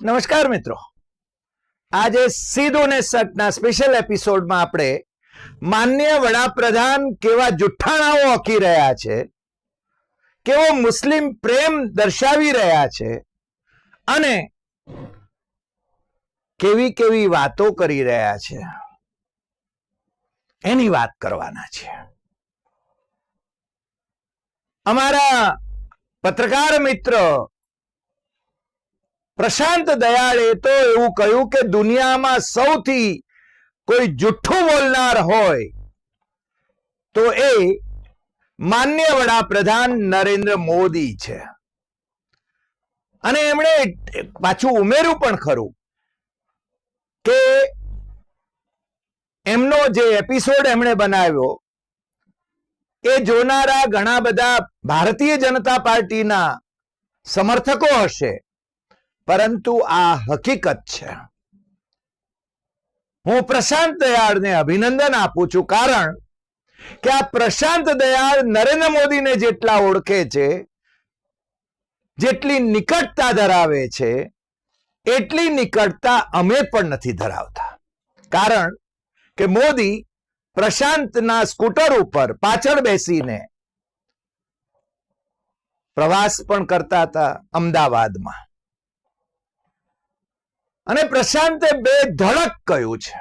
નમસ્કાર મિત્રો. આજે સીધું ને સટના સ્પેશિયલ એપિસોડમાં આપણે માન્ય વડાપ્રધાન કેવા જુઠ્ઠાણાઓ હકી રહ્યા છે, કેવો મુસ્લિમ પ્રેમ દર્શાવી રહ્યા છે અને કેવી કેવી વાતો કરી રહ્યા છે. એની વાત કરવાના છે. અમારા પત્રકાર મિત્ર પ્રશાંત દયાળે તો એવું કહ્યું કે દુનિયામાં સૌથી કોઈ જુઠ્ઠું બોલનાર હોય તો એ માન્ય વડાપ્રધાન નરેન્દ્ર મોદી છે. અને એમણે પાછું ઉમેર્યું પણ ખરું કે એમનો જે એપિસોડ એમણે બનાવ્યો એ જોનારા ઘણા બધા ભારતીય જનતા પાર્ટીના સમર્થકો હશે. પરંતુ આ હકીકત છે. હું પ્રશાંત દયાળને અભિનંદન આપું છું કારણ કે આ પ્રશાંત દયાળ નરેન્દ્ર મોદીને જેટલા ઓળખે છે, જેટલી નિકટતા ધરાવે છે, એટલી નિકટતા અમે પણ નથી ધરાવતા. કારણ કે મોદી પ્રશાંતના સ્કૂટર ઉપર પાછળ બેસીને પ્રવાસ પણ કરતા હતા અમદાવાદમાં. અને પ્રશાંતે બે ધડક કહ્યું છે.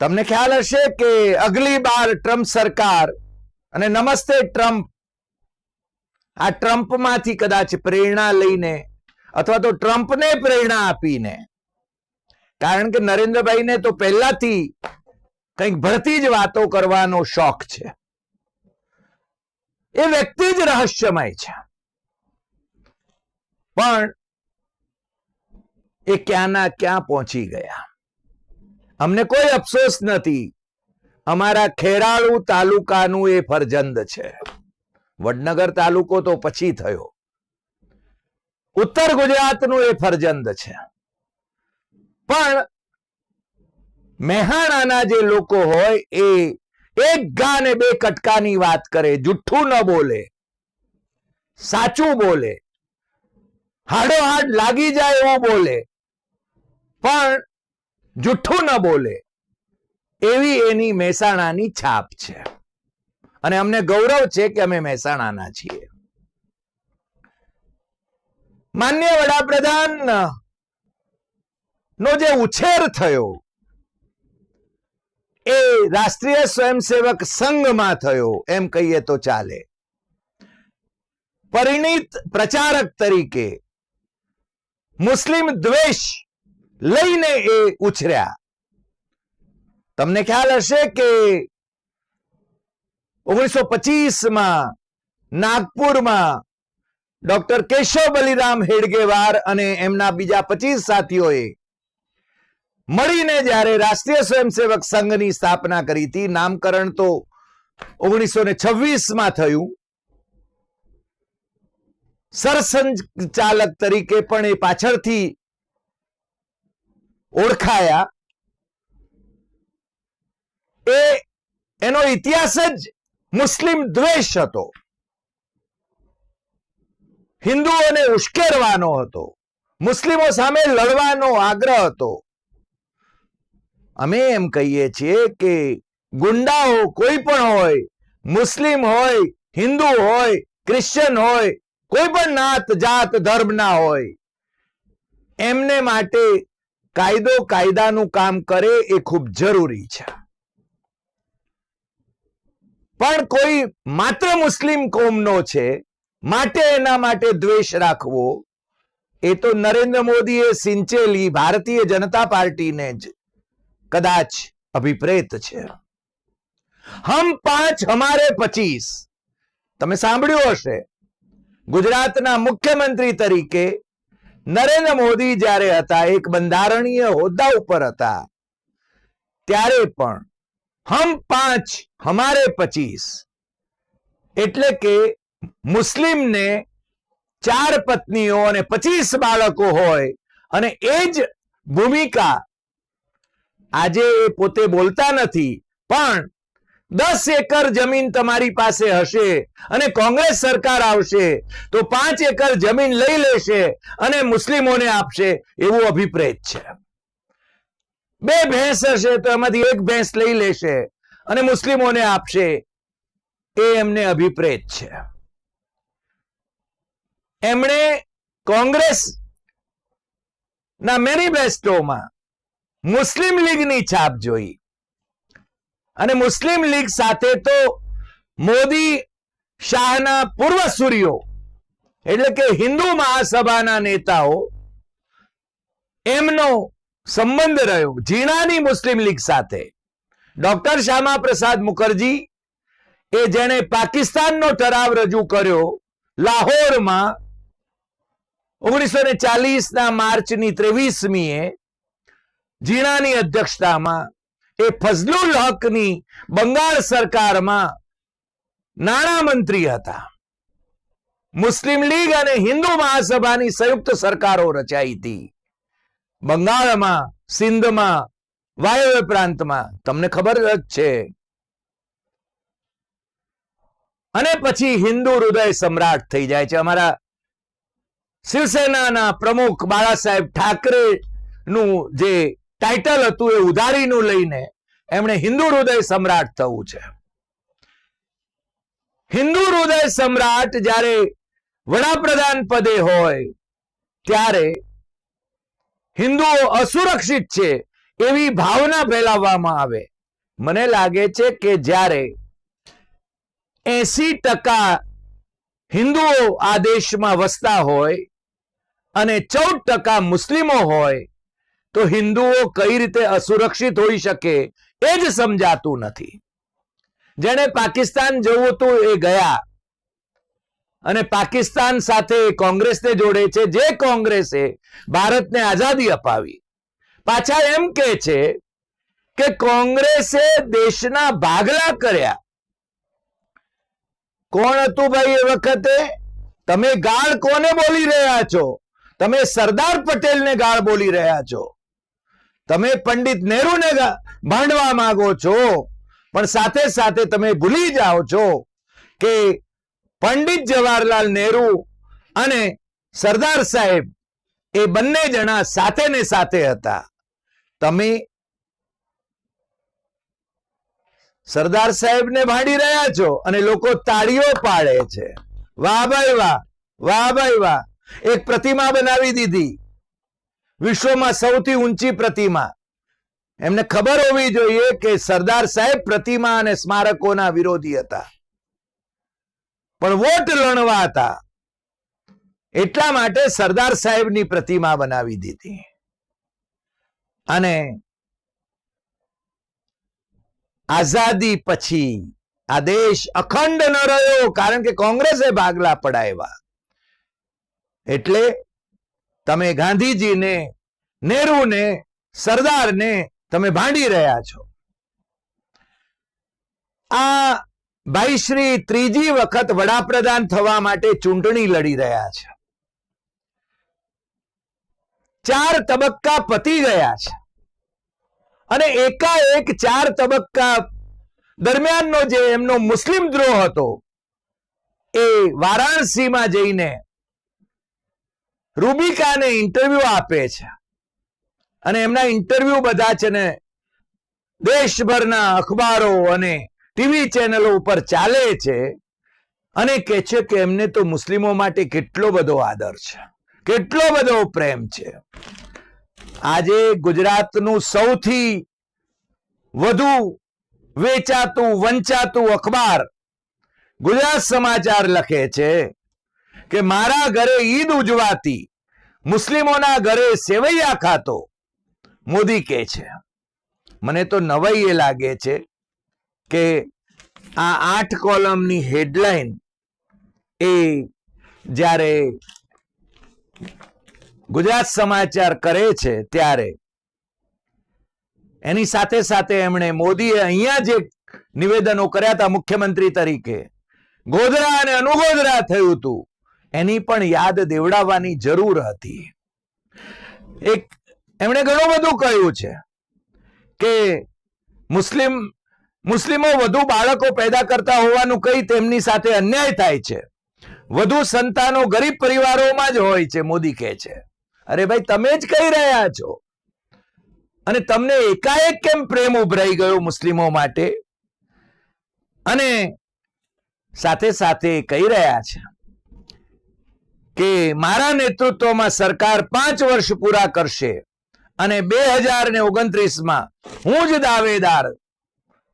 તમને ખ્યાલ હશે કે અગલી બાર ટ્રમ્પ સરકાર અને નમસ્તે ટ્રમ્પ, આ ટ્રમ્પમાંથી કદાચ પ્રેરણા લઈને અથવા તો ટ્રમ્પને પ્રેરણા આપીને, કારણ કે નરેન્દ્રભાઈને તો પહેલાથી કંઈક ભરતી જ વાતો કરવાનો શોખ છે. એ વ્યક્તિ જ રહસ્યમય છે. પણ એ ક્યાંના ક્યાં પહોંચી ગયા? અમને કોઈ અફસોસ નથી. અમારા ખેરાળુ તાલુકાનું એ ફરજંદ છે. વડનગર તાલુકો તો પછી થયો. ઉત્તર ગુજરાતનું એ ફરજંદ છે. પણ મેહાણાના જે લોકો હોય એ એક ગા ને બે કટકાની વાત કરે, જુઠ્ઠું ન બોલે, સાચું બોલે હાડો હાડ લાગી જાય એવું બોલે. પણ જુઠ્ઠું ન બોલે. એવી એની મહેસાણાની છાપ છે. અને અમને ગૌરવ છે કે અમે મહેસાણાના છીએ. માન્ય વડાપ્રધાન, નો જે ઉછેર થયો એ રાષ્ટ્રીય સ્વયંસેવક સંઘમાં થયો, એમ કહીએ તો ચાલે. પરિણીત પ્રચારક તરીકે મુસ્લિમ દ્વેષ લઈને એ ઉછર્યા. તમને ખ્યાલ હશે કે ઓગણીસો પચીસમાં નાગપુરમાં ડોક્ટર કેશવ બલિરામ હેડગેવાર અને એમના બીજા પચીસ સાથીઓએ મળીને જ્યારે રાષ્ટ્રીય સ્વયંસેવક સંઘની સ્થાપના કરી હતી, નામકરણ તો ઓગણીસો ને છવ્વીસમાં થયું. સરસંચાલક તરીકે પણ એ પાછળથી ઓળખાયા. એ, એનો ઇતિહાસ જ મુસ્લિમ દ્વેષ હતો. હિન્દુઓને ઉશ્કેરવાનો હતો. મુસ્લિમો સામે લડવાનો આગ્રહ હતો. અમે એમ કહીએ છીએ કે ગુંડાઓ કોઈ પણ હોય, મુસ્લિમ હોય, હિન્દુ હોય, ક્રિશ્ચિયન હોય, કોઈ પણ નાત, જાત, ધર્મના હોય, એમને માટે કાયદો કાયદાનું કામ કરે એ ખૂબ જરૂરી છે. પણ કોઈ માત્ર મુસ્લિમ કોમનો છે, માટે એના માટે દ્વેષ રાખવો, એ તો નરેન્દ્ર મોદીએ સિંચેલી ભારતીય જનતા પાર્ટીને જ કદાચ અભિપ્રેત છે. હમ પાંચ હમારે પચીસ. તમે સાંભળ્યું હશે. ગુજરાતના મુખ્યમંત્રી તરીકે નરેન્દ્ર મોદી જ્યારે હતા, એક બંધારણીય હોદ્દા ઉપર હતા, ત્યારે પણ હમ પાંચ, હમારે પચીસ, એટલે કે મુસ્લિમને ચાર પત્નીઓ અને પચીસ બાળકો હોય, અને એ જ ભૂમિકા આજે એ પોતે બોલતા નથી, પણ દસ એકર જમીન તમારી પાસે હશે અને કોંગ્રેસ સરકાર આવશે તો પાંચ એકર જમીન લઈ લેશે અને મુસ્લિમોને આપશે એવું અભિપ્રેત છે. બે ભેંસ હશે તો એમાંથી એક ભેંસ લઈ લેશે અને મુસ્લિમોને આપશે એ એમને અભિપ્રેત છે. એમણે કોંગ્રેસ ના મેનિફેસ્ટોમાં મુસ્લિમ લીગની છાપ જોઈ. અને મુસ્લિમ લીગ સાથે તો મોદી શાહના પૂર્વસૂરીઓ, એટલે કે હિન્દુ મહાસભાના નેતાઓ, એમનો સંબંધ રહ્યો ઝીણાની મુસ્લિમ લીગ સાથે. ડોક્ટર શ્યામા પ્રસાદ મુખર્જી એ જેણે પાકિસ્તાનનો ઠરાવ રજૂ કર્યો લાહોરમાં ઓગણીસો ને ચાલીસ ના માર્ચની ત્રેવીસમીએ ઝીણાની અધ્યક્ષતામાં એ ફઝલુલ હકની બંગાળ સરકારમાં નાણામંત્રી હતા. મુસ્લિમ લીગ અને હિન્દુ મહાસભાની સંયુક્ત સરકારો રચાઈ હતી. બંગાળમાં, સિંધમાં, વાયવ્ય પ્રાંતમાં, તમને ખબર જ છે. અને પછી હિન્દુ હૃદય સમ્રાટ થઈ જાય છે. અમારા શિવસેનાના પ્રમુખ બાળા સાહેબ ઠાકરે નું જે ટાઇટલ હતું એ ઉધારીનું લઈને એમણે હિન્દુ હૃદય સમ્રાટ થવું છે. હિન્દુ હૃદય સમ્રાટ જ્યારે વડાપ્રધાન પદે હોય, ત્યારે હિન્દુઓ અસુરક્ષિત છે એવી ભાવના ફેલાવવામાં આવે. મને લાગે છે કે જ્યારે એસી ટકા હિન્દુઓ આ દેશમાં વસતા હોય અને ચૌદ ટકા મુસ્લિમો હોય તો હિન્દુઓ કઈ રીતે અસુરક્ષિત હોઈ શકે એ જ સમજાતું નથી. જેને પાકિસ્તાન જવું હતું એ ગયા. અને પાકિસ્તાન સાથે કોંગ્રેસને જોડે છે. જે કોંગ્રેસે ભારતને આઝાદી અપાવી. પાછા એમ કે છે કે કોંગ્રેસે દેશના ભાગલા કર્યા. કોણ હતું ભાઈ એ વખતે? તમે ગાળ કોને બોલી રહ્યા છો? તમે સરદાર પટેલને ગાળ બોલી રહ્યા છો? તમે પંડિત નહેરુને ભાંડવા માંગો છો. પણ સાથે સાથે તમે ભૂલી જાઓ છો કે પંડિત જવાહરલાલ નહેરુ અને સરદાર સાહેબ એ બંને જણા સાથે ને સાથે હતા. તમે સરદાર સાહેબને ભાંડી રહ્યા છો અને લોકો તાળીઓ પાડે છે. વાહ ભાઈ વાહ વાહ ભાઈ વાહ. એક પ્રતિમા બનાવી દીધી. વિશ્વમાં સૌથી ઊંચી પ્રતિમા. એમને ખબર હોવી જોઈએ કે સરદાર સાહેબ પ્રતિમા અને સ્મારકોના વિરોધી હતા. પણ વોટ લણવા હતા. એટલા માટે સરદાર સાહેબની પ્રતિમા બનાવી દીધી. અને આઝાદી પછી આ દેશ અખંડ ન રહ્યો, કારણ કે કોંગ્રેસે ભાગલા પડાવ્યા. એટલે તમે ગાંધીજીને, નેહરુને, સરદારને તમે ભાંડી રહ્યા છો. આ ભાઈ શ્રી ત્રીજી વખત વડાપ્રધાન થવા માટે ચૂંટણી લડી રહ્યા છે. ચાર તબક્કા પતી ગયા છે. અને એકાએક ચાર તબક્કા દરમિયાનનો જે એમનો મુસ્લિમ દ્રોહ હતો, એ વારાણસીમાં જઈને રૂબિકાને ઇન્ટરવ્યુ આપે છે. અને એમના ઇન્ટરવ્યુ બધા છે ને દેશભરના અખબારો અને ટીવી ચેનલો ઉપર ચાલે છે અને કે છે કે એમને તો મુસ્લિમો માટે કેટલો બધો આદર છે. કેટલો બધો પ્રેમ છે. આજે ગુજરાતનું સૌથી વધુ વેચાતું, વંચાતું અખબાર ગુજરાત સમાચાર લખે છે. કે મારા ઘરે ઈદ ઉજવાતી, મુસ્લિમોના ઘરે સેવૈયા ખાતો, મોદી કે છે. મને તો નવાઈ એ લાગે છે કે આ આઠ કોલમની હેડલાઇન એ જ્યારે ગુજરાત સમાચાર કરે છે ત્યારે એની સાથે સાથે એમણે મોદીએ અહીંયા જે નિવેદનો કર્યા હતા મુખ્યમંત્રી તરીકે, ગોધરા અને અનુગોધરા થયું હતું. એની પણ યાદ દેવડાવવાની જરૂર હતી. એક, એમણે ઘણું બધું કહ્યું છે કે મુસ્લિમ, મુસ્લિમો વધુ બાળકો પેદા કરતા હોવાનું કહી તેમની સાથે અન્યાય થાય છે. વધુ સંતાનો ગરીબ પરિવારોમાં જ હોય છે, મોદી કહે છે. અરે ભાઈ, તમે જ કહી રહ્યા છો. અને તમને એકાએક કેમ પ્રેમ ઉભરાઈ ગયો મુસ્લિમો માટે? અને સાથે સાથે કહી રહ્યા છે. કે મારા નેતૃત્વમાં સરકાર પાંચ વર્ષ પૂરા કરશે અને બે હજાર ને ઓગણત્રીસમાં હું જ દાવેદાર.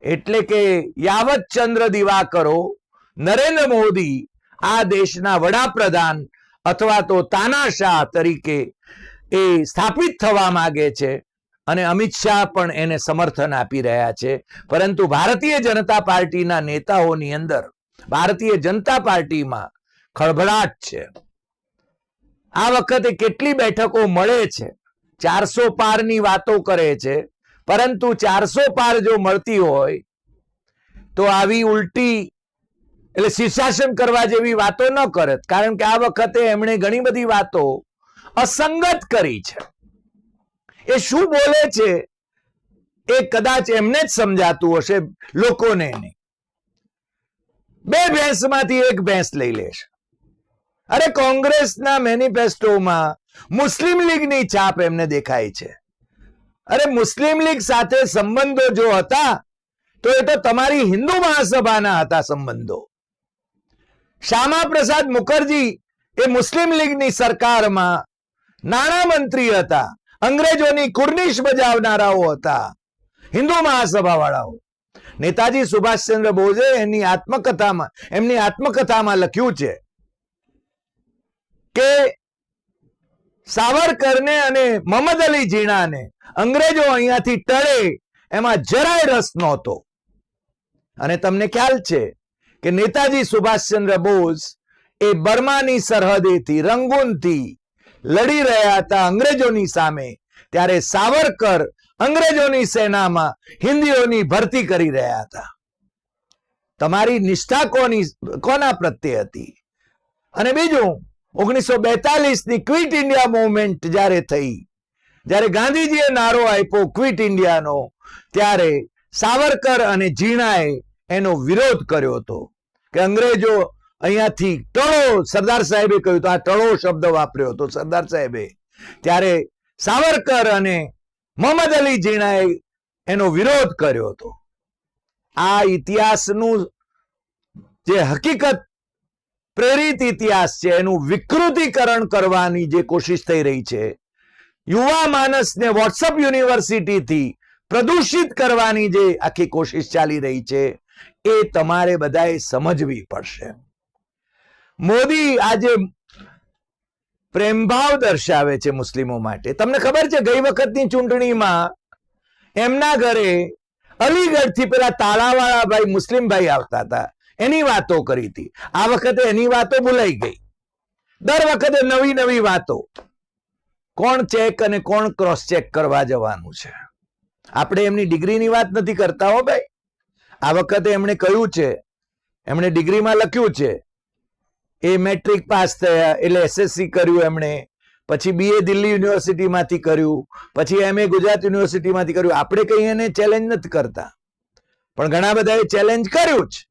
એટલે કે યાવત ચંદ્ર દિવાકરો, નરેન્દ્ર મોદી આ દેશના વડાપ્રધાન અથવા તો તાનાશાહ તરીકે એ સ્થાપિત થવા માગે છે અને અમિત શાહ પણ એને સમર્થન આપી રહ્યા છે. પરંતુ ભારતીય જનતા પાર્ટીના નેતાઓની અંદર ભારતીય જનતા પાર્ટીમાં ખળભળાટ છે. આ વખતે કેટલી બેઠકો મળે છે? ચારસો પારની વાતો કરે છે. પરંતુ ચારસો પાર જો મળતી હોય, તો આવી ઉલટી, એટલે શીર્ષાસન કરવા જેવી વાતો ન કરત કારણ કે આ વખતે એમણે ઘણી બધી વાતો અસંગત કરી છે. એ શું બોલે છે? એ કદાચ એમને જ સમજાતું હશે લોકોને નહીં બે ભેંસમાંથી એક ભેંસ લઈ લેશે. અરે કોંગ્રેસના મેનિફેસ્ટોમાં મુસ્લિમ લીગની છાપ એમને દેખાય છે. અરે મુસ્લિમ લીગ સાથે સંબંધો જો હતા, તો એ તો તમારી હિન્દુ મહાસભાના હતા સંબંધો. શ્યામા પ્રસાદ મુખર્જી એ મુસ્લિમ લીગની સરકારમાં નાણામંત્રી હતા, અંગ્રેજોની કુર્નિશ બજાવનારાઓ હતા, હિન્દુ મહાસભા વાળાઓ નેતાજી સુભાષચંદ્ર બોઝે એની આત્મકથામાં, એમની આત્મકથામાં લખ્યું છે કે સાવરકરને અને મોહમ્મદ અલી જીણાને અંગ્રેજો અહીંયાથી ટળે, એમાં જરાય રસ નહોતો. અને તમને ખ્યાલ છે કે નેતાજી સુભાષચંદ્ર બોઝ એ બર્માની સરહદેથી, રંગૂનથી લડી રહ્યા હતા અંગ્રેજોની સામે. ત્યારે સાવરકર અંગ્રેજોની સેનામાં હિન્દીઓની ભરતી કરી રહ્યા હતા. તમારી નિષ્ઠા કોની, કોના પ્રત્યે હતી? અને બીજું ઓગણીસો બેતાલીસની ક્વિટ ઇન્ડિયા મુવમેન્ટ જ્યારે થઈ, જ્યારે ગાંધીજીએ નારો આપ્યો ક્વિટ ઇન્ડિયાનો, ત્યારે સાવરકર અને ઝીણાએ એનો વિરોધ કર્યો હતો. કે અંગ્રેજો અહીંયાથી ટળો, સરદાર સાહેબે કહ્યું તો આ ટળો શબ્દ વાપર્યો હતો સરદાર સાહેબે. ત્યારે સાવરકર અને મોહમ્મદ અલી જીણાએ એનો વિરોધ કર્યો હતો. આ ઇતિહાસનું જે હકીકત પ્રેરિત ઇતિહાસ છે, એનું વિકૃતિકરણ કરવાની જે કોશિશ થઈ રહી છે, યુવા માનસને વોટ્સઅપ યુનિવર્સિટીથી પ્રદૂષિત કરવાની જે આખી કોશિશ ચાલી રહી છે, એ તમારે બધાએ સમજવી પડશે. મોદી આજે પ્રેમભાવ દર્શાવે છે મુસ્લિમો માટે. તમને ખબર છે, ગઈ વખતની ચૂંટણીમાં એમના ઘરે અલીગઢથી પેલા તાળાવાળા ભાઈ મુસ્લિમ ભાઈ આવતા હતા. એની વાતો કરી હતી. આ વખતે એની વાતો ભૂલાઈ ગઈ. દર વખતે નવી નવી વાતો. કોણ ચેક અને કોણ ક્રોસ ચેક કરવા જવાનું છે. આપણે એમની ડિગ્રીની વાત નથી કરતા હો ભાઈ. આ વખતે એમણે કહ્યું છે, એમણે ડિગ્રીમાં લખ્યું છે, એ મેટ્રિક પાસ થયા, એટલે એસએસસી કર્યું એમણે, પછી બીએ દિલ્હી યુનિવર્સિટીમાંથી કર્યું, પછી એમએ ગુજરાત યુનિવર્સિટીમાંથી કર્યું. આપણે કંઈ એને ચેલેન્જ નથી કરતા. પણ ઘણા બધાએ ચેલેન્જ કર્યું છે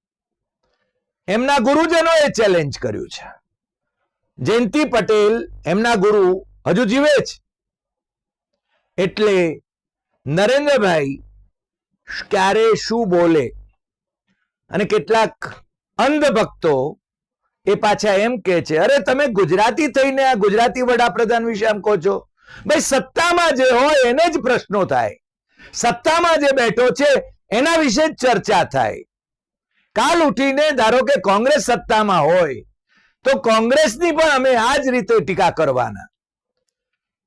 એમના ગુરુજનોએ ચેલેન્જ કર્યું છે. જયંતિ પટેલ એમના ગુરુ હજુ જીવે છે. એટલે નરેન્દ્રભાઈ ક્યારે શું બોલે અને કેટલાક અંધભક્તો એ પાછા એમ કે છે, અરે તમે ગુજરાતી થઈને આ ગુજરાતી વડાપ્રધાન વિશે આમ કહો છો? ભાઈ, સત્તામાં જે હોય એને જ પ્રશ્નો થાય. સત્તામાં જે બેઠો છે, એના વિશે જ ચર્ચા થાય. કાલ ઉઠીને ધારો કે કોંગ્રેસ સત્તામાં હોય, તો કોંગ્રેસની પણ અમે આ જ રીતે ટીકા કરવાના.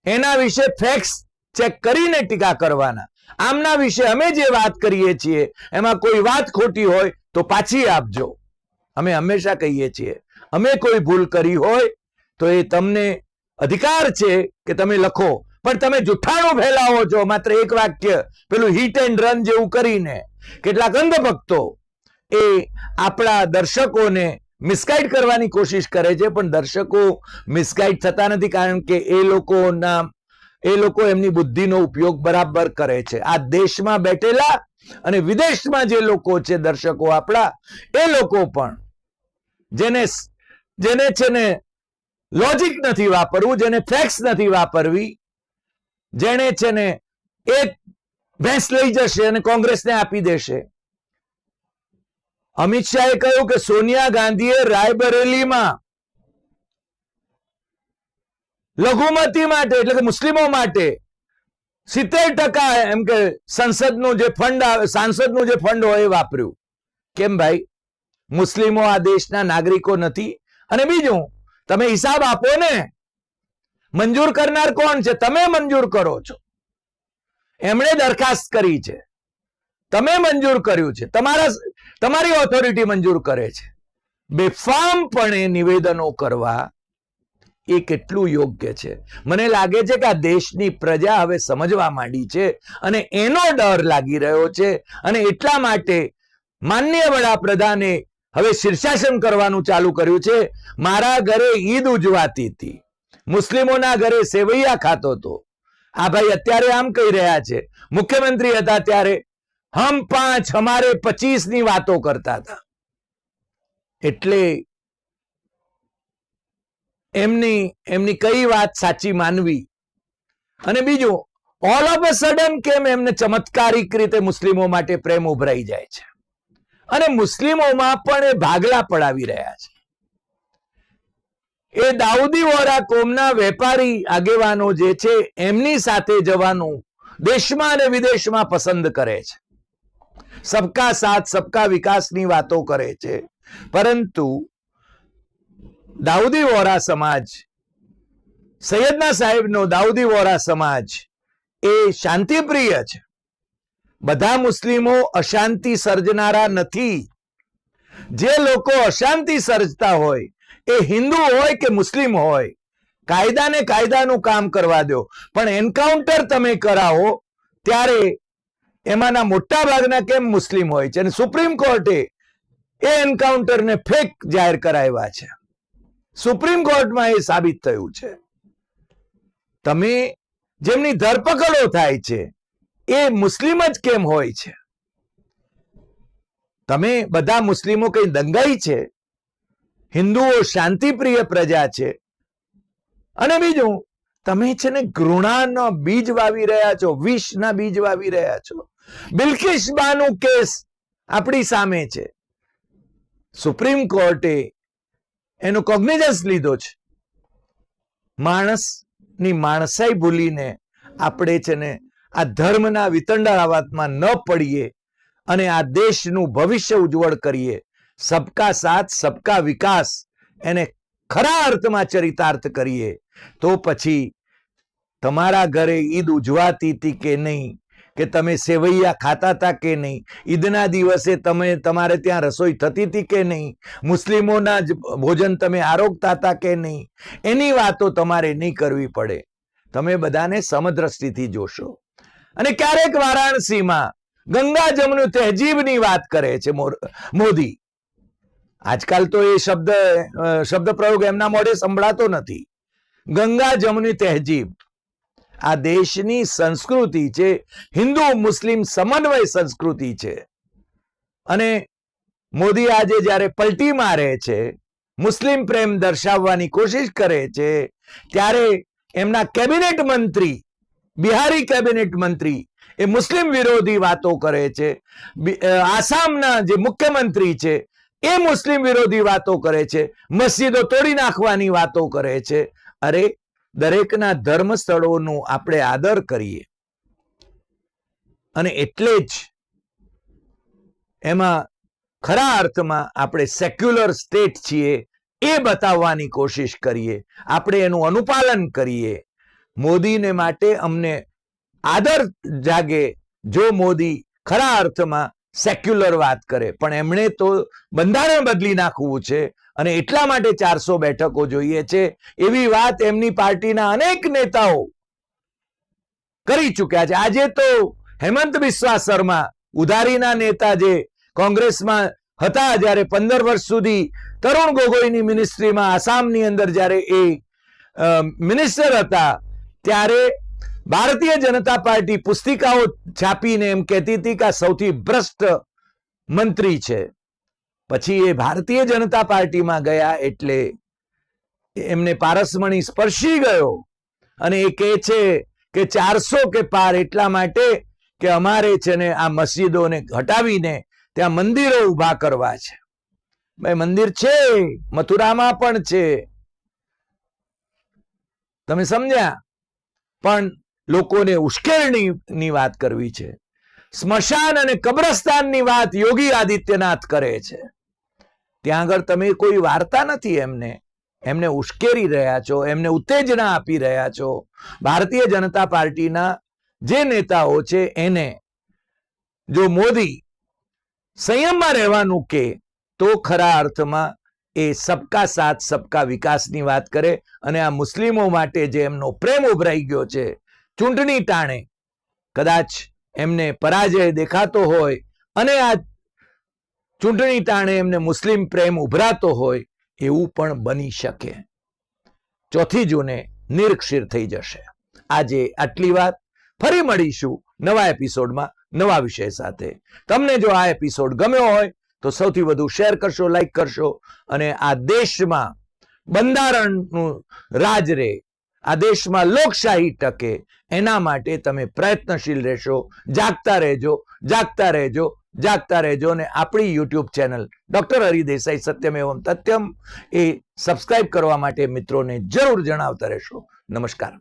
એના વિશે ફેક્સ ચેક કરીને ટીકા કરવાના. આમના વિશે અમે જે વાત કરીએ છીએ, એમાં કોઈ વાત ખોટી હોય તો પાછી આપજો. અમે હંમેશા કહીએ છીએ, અમે કોઈ ભૂલ કરી હોય તો એ તમને અધિકાર છે કે તમે લખો, પણ તમે જુઠ્ઠાણું ફેલાવો છો. માત્ર એક વાક્ય, પેલું હિટ એન્ડ રન જેવું કરીને. કેટલાક અંધભક્તો એ આપણા દર્શકોને મિસગાઈડ કરવાની કોશિશ કરે છે, પણ દર્શકો મિસગાઈડ થતા નથી કારણ કે એ લોકોના, એ લોકો એમની બુદ્ધિનો ઉપયોગ બરાબર કરે છે. આ દેશમાં બેઠેલા અને વિદેશમાં જે લોકો છે, દર્શકો આપણા, એ લોકો પણ જેને જેને છે ને લોજિક નથી વાપરવું, જેને ફેક્સ નથી વાપરવી, જેણે છે ને એક ભેંસ લઈ જશે અને કોંગ્રેસને આપી દેશે. અમિત શાહે કહ્યું કે સોનિયા ગાંધીએ રાયબરેલીમાં લઘુમતી માટે, એટલે કે મુસ્લિમો માટે સિત્તેર ટકા એમ કે સંસદનું જે ફંડ આવે, સાંસદનું જે ફંડ હોય એ વાપર્યું. કેમ ભાઈ? મુસ્લિમો આ દેશના નાગરિકો નથી. અને બીજું, તમે હિસાબ આપો ને, મંજૂર કરનાર કોણ છે? તમે મંજૂર કરો છો. એમણે દરખાસ્ત કરી છે. તમે મંજૂર કર્યું છે. તમારા તમારી ઓથોરિટી મંજૂર કરે છે. બેફામપણે નિવેદનો કરવા એ કેટલું યોગ્ય છે. મને લાગે છે કે આ દેશની પ્રજા હવે સમજવા માંડી છે અને એનો ડર લાગી રહ્યો છે અને એટલા માટે માન્ય વડાપ્રધાને હવે શીર્ષાસન કરવાનું ચાલુ કર્યું છે. મારા ઘરે ઈદ ઉજવાતી હતી. મુસ્લિમોના ઘરે સેવૈયા ખાતો હતો. આ ભાઈ અત્યારે આમ કહી રહ્યા છે. મુખ્યમંત્રી હતા ત્યારે હમ પાંચ હમારે પચીસની વાતો કરતા હતા એટલે એમની એમની કઈ વાત સાચી માનવી? અને બીજું ઓલ ઓફ અ સડન કેમ એમને ચમત્કારિક રીતે મુસ્લિમો માટે પ્રેમ ઉભરાઈ જાય છે? અને મુસ્લિમોમાં પણ એ ભાગલા પડાવી રહ્યા છે. એ દાઉદી વોરા કોમના વેપારી આગેવાનો જે છે, એમની સાથે જવાનું દેશમાં અને વિદેશમાં પસંદ કરે છે. સબકા સાથ સબકા વિકાસની વાતો કરે છે પરંતુ દાઉદી વોરા સમાજ સૈયદના સાહેબનો દાઉદી વોરા સમાજ એ શાંતિપ્રિય છે. બધા મુસ્લિમો અશાંતિ સર્જનારા નથી. જે લોકો અશાંતિ સર્જતા હોય, એ હિન્દુ હોય કે મુસ્લિમ હોય, કાયદાને કાયદાનું કામ કરવા દો. પણ એન્કાઉન્ટર તમે કરાવો, ત્યારે એમાંના મોટા ભાગના કેમ મુસ્લિમ હોય છે? અને સુપ્રીમ કોર્ટે એ એન્કાઉન્ટરને ફેક જાહેર કરાવ્યા છે. સુપ્રીમ કોર્ટમાં એ સાબિત થયું છે. તમે જેમની ધરપકડો થાય છે, એ મુસ્લિમ જ કેમ હોય છે? તમે બધા મુસ્લિમો કઈ દંગાઈ છે? હિન્દુઓ શાંતિપ્રિય પ્રજા છે? અને બીજું તમે છે ને ઘૃણાનો બીજ વાવી રહ્યા છો, વિષના બીજ વાવી રહ્યા છો. બિલકિસ બાનું કેસ આપણી સામે છે. સુપ્રીમ કોર્ટે એનો કોગ્નિઝન્સ લીધો છે. માણસની માણસાઈ ભૂલીને આપણે છે ને આ ધર્મના વિતંડાવાતમાં ન પડીએ અને આ દેશનું ભવિષ્ય ઉજ્જવળ કરીએ. સબકા સાથ, સબકા વિકાસ, એને ખરા અર્થમાં ચરિતાર્થ કરીએ. તો પછી તમારા ઘરે ઈદ ઉજવાતી હતી કે નહીં? કે તમે સેવૈયા ખાતા હતા કે નહીં? ઈદના દિવસે તમે, તમારે ત્યાં રસોઈ થતી હતી કે નહીં? મુસ્લિમોના જ ભોજન તમે આરોગતા હતા કે નહીં? એની વાતો તમારે નહીં કરવી પડે. તમે બધાને સમદ્રષ્ટિથી જોશો. અને ક્યારેક વારાણસીમાં ગંગા જમનું તહેજીબની વાત કરે છે મોદી. આજકાલ તો એ શબ્દ શબ્દ પ્રયોગ એમના મોઢે સંભળાતો નથી. ગંગા જમની તહેજીબ. આ દેશની સંસ્કૃતિ છે, હિન્દુ મુસ્લિમ સમન્વય સંસ્કૃતિ છે. અને મોદી આજે જ્યારે પલટી મારે છે, મુસ્લિમ પ્રેમ દર્શાવવાની કોશિશ કરે છે, ત્યારે એમના કેબિનેટ મંત્રી, બિહારી કેબિનેટ મંત્રી એ મુસ્લિમ વિરોધી વાતો કરે છે. આસામના જે મુખ્યમંત્રી છે, એ મુસ્લિમ વિરોધી વાતો કરે છે. મસ્જિદો તોડી નાખવાની વાતો કરે છે. અરે, દરેકના ધર્મ સ્થળોનું આપણે આદર કરીએ. અને એટલે જ એમાં ખરા અર્થમાં આપણે સેક્યુલર સ્ટેટ છીએ, એ બતાવવાની કોશિશ કરીએ. આપણે એનું અનુપાલન કરીએ. મોદીને માટે અમને આદર જાગે જો મોદી ખરા અર્થમાં સેક્યુલર વાત કરે. પણ એમણે તો બંધારણ બદલી નાખવું છે. અને એટલા માટે ચારસો બેઠકો જોઈએ છે. એવી વાત એમની પાર્ટીના અનેક નેતાઓ કરી ચૂક્યા છે. આજે તો હેમંત બિસ્વા શર્મા, ઉધારીના નેતા જે કોંગ્રેસમાં હતા જ્યારે પંદર વર્ષ સુધી તરુણ ગોગોઈની મિનિસ્ટ્રીમાં આસામની અંદર જ્યારે એ મિનિસ્ટર હતા, ત્યારે ભારતીય જનતા પાર્ટી પુસ્તિકાઓ છાપીને એમ કહેતી હતી કે સૌથી ભ્રષ્ટ મંત્રી છે. પછી એ ભારતીય જનતા પાર્ટીમાં ગયા એટલે એમને પારસમણી સ્પર્શી ગયો અને એ કહે છે કે ચારસો કે પાર એટલા માટે કે અમારે છે ને આ મસ્જિદોને હટાવીને ત્યાં મંદિરો ઊભા કરવા છે. ભાઈ, મંદિર છે, મથુરામાં પણ છે. તમે સમજ્યા? પણ લોકોને ઉશ્કેરણીની વાત કરવી છે. સ્મશાન અને કબ્રસ્તાનની વાત યોગી આદિત્યનાથ કરે છે. ત્યાં આગળ તમે કોઈ વાર્તા નથી એમને. એમને ઉશ્કેરી રહ્યા છો, એમને ઉત્તેજના આપી રહ્યા છો. ભારતીય જનતા પાર્ટીના જે નેતાઓ છે, એને જો મોદી સંયમમાં રહેવાનું કે, તો ખરા અર્થમાં એ સબકા સાથ, સબકા વિકાસની વાત કરે અને આ મુસ્લિમો માટે જે એમનો પ્રેમ ઉભરાઈ ગયો છે, ચૂંટણી ટાણે કદાચ એમને પરાજય દેખાતો હોય અને આ ચૂંટણી ટાણે એમને મુસ્લિમ પ્રેમ ઉભરાતો હોય એવું પણ બની શકે. ચોથી જૂને નિરક્ષીર થઈ જશે. આજે આટલી વાત. ફરી મળીશું નવા એપિસોડમાં નવા વિષય સાથે. તમને જો આ એપિસોડ ગમ્યો હોય તો સૌથી વધુ શેર કરશો, લાઈક કરશો અને આ દેશમાં બંધારણનું રાજ રહે આ દેશમાં લોકશાહી ટકે. એના માટે તમે પ્રયત્નશીલ રહેશો, જાગતા રહેજો જાગતા રહેજો. જાગતા રહેજો અને આપણી યુટ્યુબ ચેનલ ડોક્ટર હરિદેસાઈ સત્યમ એવમ તથ્યમ એ સબસ્ક્રાઇબ કરવા માટે મિત્રોને જરૂર જણાવતા રહેશો. નમસ્કાર.